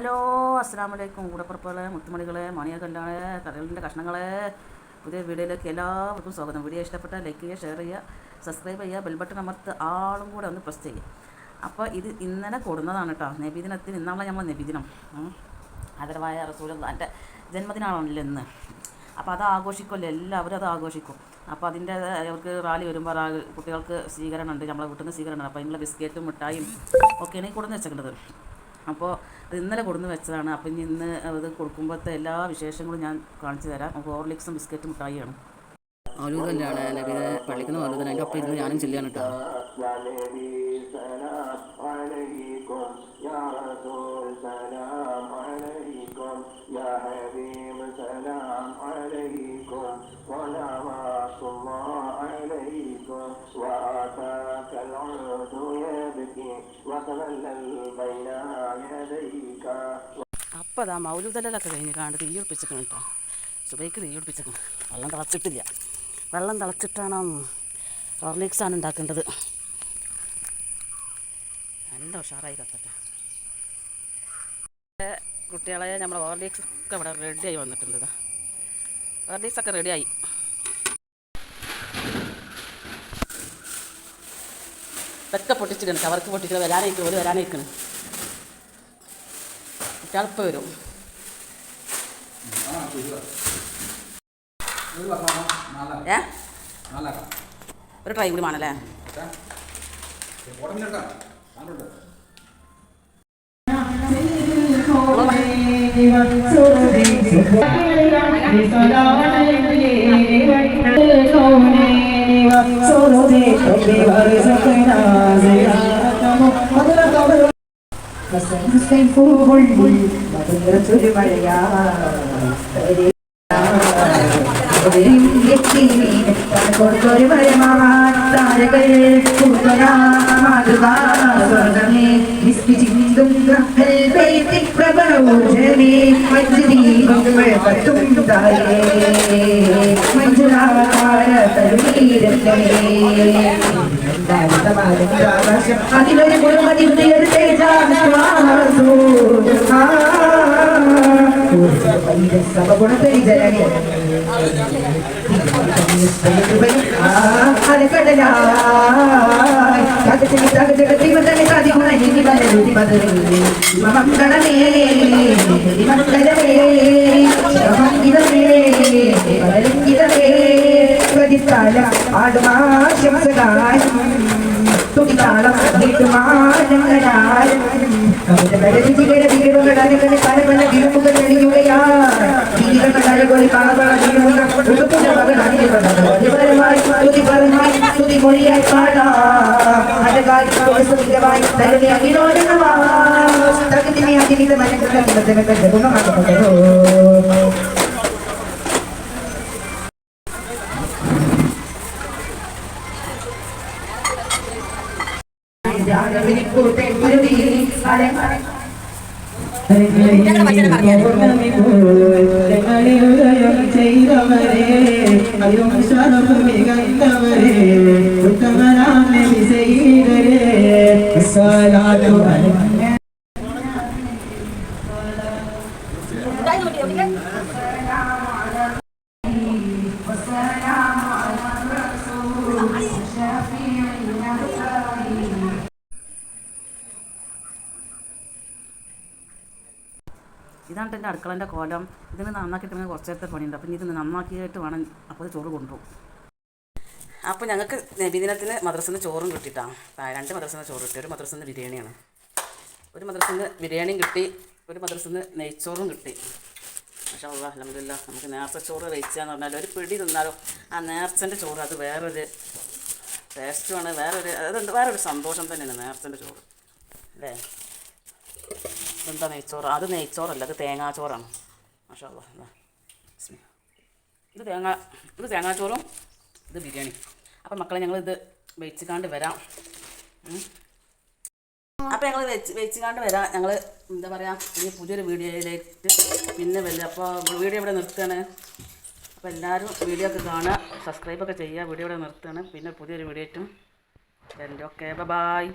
Hello അസ്സാം വലൈക്കും കൂടപ്പുറപ്പുകളെ മുത്തുമണികളെ മണിയകല്ലാണ് കടലിന്റെ കഷ്ണങ്ങളെ. പുതിയ വീഡിയോയിലേക്ക് എല്ലാവർക്കും സ്വാഗതം. വീഡിയോ ഇഷ്ടപ്പെട്ടാൽ ലൈക്ക് ചെയ്യുക ഷെയർ ചെയ്യുക സബ്സ്ക്രൈബ് ചെയ്യുക ബെൽ ബട്ടൺ അമർത്ത് ആളും കൂടെ ഒന്ന് പ്രസ് ചെയ്യുക. അപ്പോൾ ഇത് ഇന്നലെ കൊടുന്നതാണ് കേട്ടോ നബിദിനത്തിന് ഇന്നാളെ നമ്മൾ നബിദിനം. അതരവായ റസൂലിന്റെ ജന്മദിനമാണല്ലോ ഇന്ന്. അപ്പോൾ അത് ആഘോഷിക്കുമല്ലോ എല്ലാവരും അത് ആഘോഷിക്കും. അപ്പോൾ അതിന്റെ അവർക്ക് റാലി വരുമ്പോൾ കുട്ടികൾക്ക് സ്വീകരണം ഉണ്ട് നമ്മളെ വീട്ടിൽ നിന്ന് സ്വീകരണം ഉണ്ട്. അപ്പോൾ അതിനുള്ള ബിസ്ക്കറ്റും മിഠായും ഒക്കെയാണ് കൊടുന്ന് വെച്ചേക്കുന്നത് അപ്പോൾ ഇത് ഇന്നലെ കൊടുന്ന് വെച്ചതാണ് അപ്പം ഇനി ഇന്ന് അത് കൊടുക്കുമ്പോഴത്തെ എല്ലാ വിശേഷങ്ങളും ഞാൻ കാണിച്ചു തരാം അപ്പോൾ ഹോർലിക്സും ബിസ്ക്കറ്റും മിഠായിയാണ് മൗലൂദല്ലാണ് നബിനെ പള്ളിക്കുന്ന മൗലൂദൻ അതിൻ്റെ ഒപ്പം ഇരുന്ന് ഞാനും ചെല്ലുകയാണ് കേട്ടോ يا نبي سلام عليكم يا رسول سلام عليكم يا حبيب سلام عليكم صلوات الله عليكم وآتاك العود يبكي وتذلل بين അപ്പം അതാ മൗലുതലൊക്കെ കഴിഞ്ഞ് കാണുന്നത് തീ തീയൊളിപ്പിച്ചിരിക്കണം കേട്ടോ സുബൈക്ക് തീയൊളിപ്പിച്ചിരിക്കണം വെള്ളം തിളച്ചിട്ടില്ല. വെള്ളം തിളച്ചിട്ടാണ് ഹോർലിക്സാണ് ഉണ്ടാക്കേണ്ടത്. നല്ല ഉഷാറായി കത്തട്ടെ. കുട്ടികളെ നമ്മൾ ഹോർലിക്സ് ഒക്കെ ഇവിടെ റെഡിയായി വന്നിട്ടുണ്ട് ഹോർലിക്സ് ഒക്കെ റെഡിയായി ഇതൊക്കെ പൊട്ടിച്ചിട്ടുണ്ട് അവർക്ക് പൊട്ടിക്കണം വരാനായിരിക്കും ഒരു വരാനായിരിക്കുന്നു കുട്ടികളിപ്പോൾ വരും ഏ ഒരു ട്രൈ കൂടി വേണമല്ലേ ഒരു പരമാതാരകൾ സ്വർഗമേ വിസ്കിച്ചിന്തും പ്രഭോജമേ മഞ്ജുദീപങ്ങൾ പത്തും താരേ മഞ്ജുരാകാര തരുണീരത്തേ അതിലൊരു കുടുംബത്തിൽ സഭഗുണപരിചരണി ആടുമാശംസകാരം അഴകായി തരുണി അഭിനോദനമാ തകതിനെ അതിനിത മനസ്സിലാക്കുന്നത് ഗുണമാക്കപ്പെട്ടതോ ചെയ്തവരെ അയും ശരഫ് മികന്തവരെ ഉത്തമനാമെ ചെയ്തരെ ഇതാണ് എന്റെ അടുക്കളന്റെ കോലം. ഇതിന് നന്നാക്കിയിട്ട് കുറച്ച് നേരത്തെ പണിയുണ്ട്. അപ്പം ഇതിന് ഇത് നന്നാക്കിയിട്ട് വേണം. അപ്പോൾ ചോറ് കൊണ്ടുപോകും അപ്പോൾ ഞങ്ങൾക്ക് നബിദിനത്തിന് മദ്രസിൽ നിന്ന് ചോറും കിട്ടിയിട്ടാണ് രണ്ട് മദ്രസിൽ നിന്ന് ചോറ് കിട്ടി. ഒരു മദ്രസിൽ നിന്ന് ബിരിയാണിയാണ്. ഒരു മദ്രസിൽ നിന്ന് ബിരിയാണിയും കിട്ടി. ഒരു മദ്രസിൽ നിന്ന് നെയ്ച്ചോറും കിട്ടി. പക്ഷേ അലഹമില്ല നമുക്ക് നേർച്ച ചോറ് കഴിച്ചാന്ന് പറഞ്ഞാൽ ഒരു പിടി തിന്നാലോ? ആ നേർച്ചന്റെ ചോറ് അത് വേറൊരു ടേസ്റ്റുമാണ് വേറൊരു അതുണ്ട് വേറൊരു സന്തോഷം തന്നെയാണ് നേർച്ചന്റെ ചോറ്. അല്ലേ? എന്താ നെയ്ച്ചോറ്? അത് നെയ്ച്ചോറല്ല അത് തേങ്ങാച്ചോറാണ്. മാഷാ ഇതാ. തേങ്ങ ഇത് തേങ്ങാച്ചോറും ഇത് ബിരിയാണി അപ്പം മക്കളെ ഞങ്ങൾ ഇത് വെച്ചിക്കാണ്ട് വരാം. അപ്പം ഞങ്ങൾ വെച്ച് വെച്ചിക്കാണ്ട് വരാം. ഞങ്ങൾ എന്താ പറയുക ഇനി പുതിയൊരു വീഡിയോയിലേക്ക് പിന്നെ വരില്ല അപ്പോൾ വീഡിയോ ഇവിടെ നിർത്തുകയാണ്. അപ്പോൾ എല്ലാവരും വീഡിയോ ഒക്കെ കാണുക സബ്സ്ക്രൈബൊക്കെ ചെയ്യുക വീഡിയോ ഇവിടെ നിർത്തുകയാണ്. പിന്നെ പുതിയൊരു വീഡിയോ ആയിട്ടും ഓക്കെ ബൈ